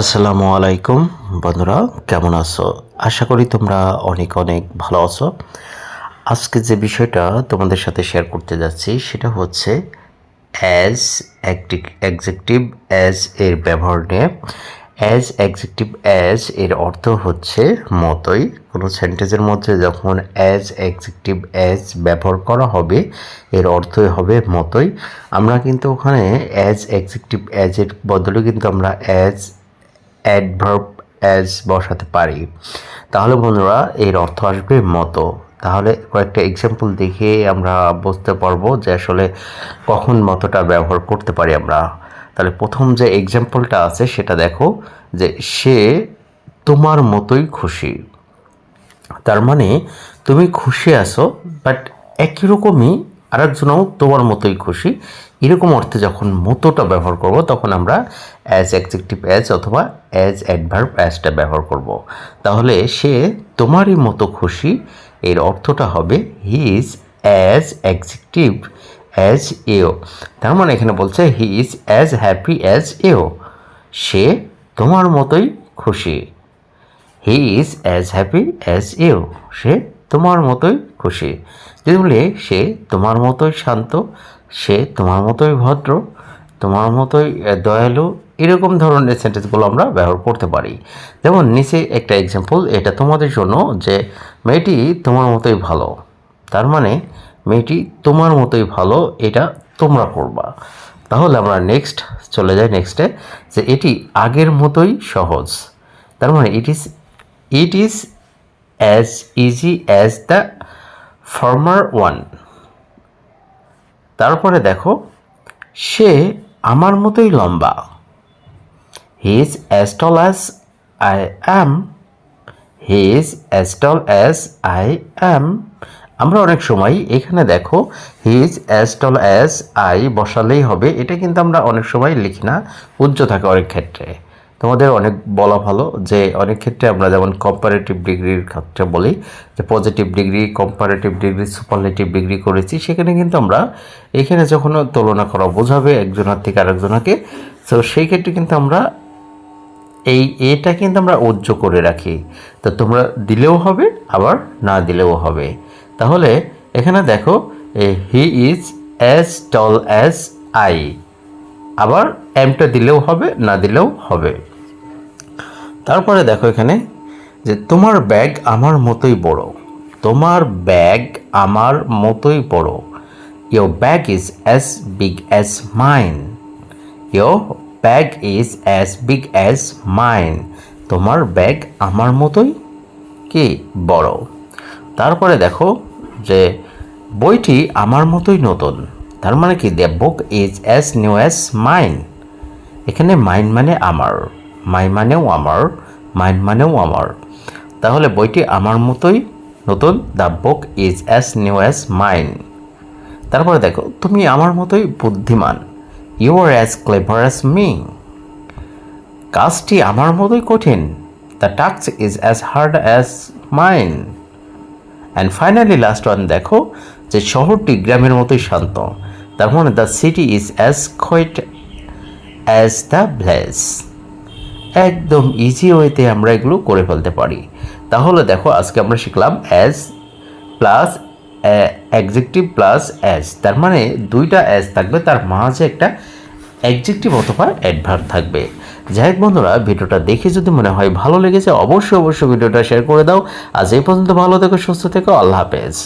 আসসালামু আলাইকুম, বন্ধুরা, কেমন আছো? আশা করি তোমরা অনেক অনেক ভালো আছো। আজকে যে বিষয়টা তোমাদের সাথে শেয়ার করতে যাচ্ছি, সেটা হচ্ছে অ্যাজ এক্সেকটিভ অ্যাজ এর ব্যবহার নিয়ে। অ্যাজ এক্সেকটিভ অ্যাজ এর অর্থ হচ্ছে মতোই। কোনো সেন্টেন্সের মধ্যে যখন অ্যাজ এক্সেকটিভ অ্যাজ ব্যবহার করা হবে, এর অর্থই হবে মতোই। আমরা কিন্তু ওখানে অ্যাজ এক্সেকটিভ অ্যাজের বদলে কিন্তু আমরা অ্যাজ অ্যাডভার্ব অ্যাজ বসাতে পারি। তাহলে বন্ধুরা, এর অর্থ আসবে মতো। তাহলে কয়েকটা এক্সাম্পল দেখে আমরা বুঝতে পারব যে আসলে কখন মতোটা ব্যবহার করতে পারি আমরা। তাহলে প্রথম যে এক্সাম্পলটা আছে, সেটা দেখো যে সে তোমার মতোই খুশি। তার মানে তুমি খুশি আছো বাট একই রকমই আরেকজনও তোমার মতোই খুশি। এরকম অর্থে যখন মতোটা ব্যবহার করব, তখন আমরা অ্যাজ এক্সেকটিভ অ্যাজ অথবা অ্যাজ অ্যাডভার্ব অ্যাজটা ব্যবহার করব। তাহলে সে তোমারই মতো খুশি, এর অর্থটা হবে he is as adjective as এও। তার মানে এখানে বলছে he is as happy as এও। সে তোমার মতোই খুশি he is as happy as you সে তোমার মতোই খুশি। যদি বলি, সে তোমার মতোই শান্ত, সে তোমার মতোই ভদ্র, তোমার মতোই দয়ালু, এরকম ধরনের সেন্টেন্সগুলো আমরা ব্যবহার করতে পারি। যেমন নিচে একটা এক্সাম্পল এটা তোমাদের জন্য যে, মেয়েটি তোমার মতোই ভালো। তার মানে মেয়েটি তোমার মতোই ভালো, এটা তোমরা করবা। তাহলে আমরা নেক্সট চলে যাই নেক্সটে যে এটি আগের মতোই সহজ। তার মানে it is it is as easy as the former one তারপরে দেখো, সে আমার মতোই লম্বা। He is as tall as I am he is as tall as I am আমরা অনেক সময় এখানে দেখো he is as tall as I বসালেই হবে। এটা কিন্তু আমরা অনেক সময় লিখি না উজ্জ্ব থাকে অনেক ক্ষেত্রে। তোমাদের অনেক বলা ভালো যে অনেক ক্ষেত্রে আমরা যেমন কম্পারেটিভ ডিগ্রির ক্ষেত্রে বলি, যে positive degree comparative degree superlative degree করেছি, সেখানে কিন্তু আমরা এখানে যখন তুলনা করা বোঝাবে একজনের থেকে আরেকজনকে তো সেই ক্ষেত্রে কিন্তু আমরা এই এটা কিন্তু আমরা উজ্জ্ব করে রাখি। তো তোমরা দিলেও হবে, আবার না দিলেও হবে। তাহলে এখানে দেখো he is as tall as I আবার এমটা দিলেও হবে, না দিলেও হবে। তারপরে দেখো এখানে যে তোমার ব্যাগ আমার মতোই বড়। তোমার ব্যাগ আমার মতোই বড়। Your bag is as big as mine your bag is as big as mine তোমার ব্যাগ আমার মতোই কি বড়? তারপরে দেখো যে বইটি আমার মতোই নতুন। তার মানে কি? The book is as new as mine এখানে মাইন মানে আমার মাই মানেও আমার মাইন মানেও আমার। তাহলে বইটি আমার মতোই নতুন? The book is as new as mine তারপরে দেখো, তুমি আমার মতোই বুদ্ধিমান। You are as clever as me কাজটি আমার মতোই কঠিন। The task is as hard as mine and finally last one দেখো যে শহরটি গ্রামের মতোই শান্ত। তার মানে the city is as quiet as the village একদম ইজি ওয়েতে আমরা এগুলো করে ফেলতে পারি। তাহলে দেখো, আজকে আমরা শিখলাম as plus adjective plus as তার মানে দুইটা অ্যাজ থাকবে, তার মাঝে একটা অ্যাডজেক্টিভ অথবা অ্যাডভার্ব থাকবে। যাই হোক বন্ধুরা, ভিডিওটা দেখে যদি মনে হয় ভালো লেগেছে, অবশ্যই অবশ্যই ভিডিওটা শেয়ার করে দাও। আজ এই পর্যন্ত ভালো থেকো, সুস্থ থেকো, আল্লাহ হাফেজ।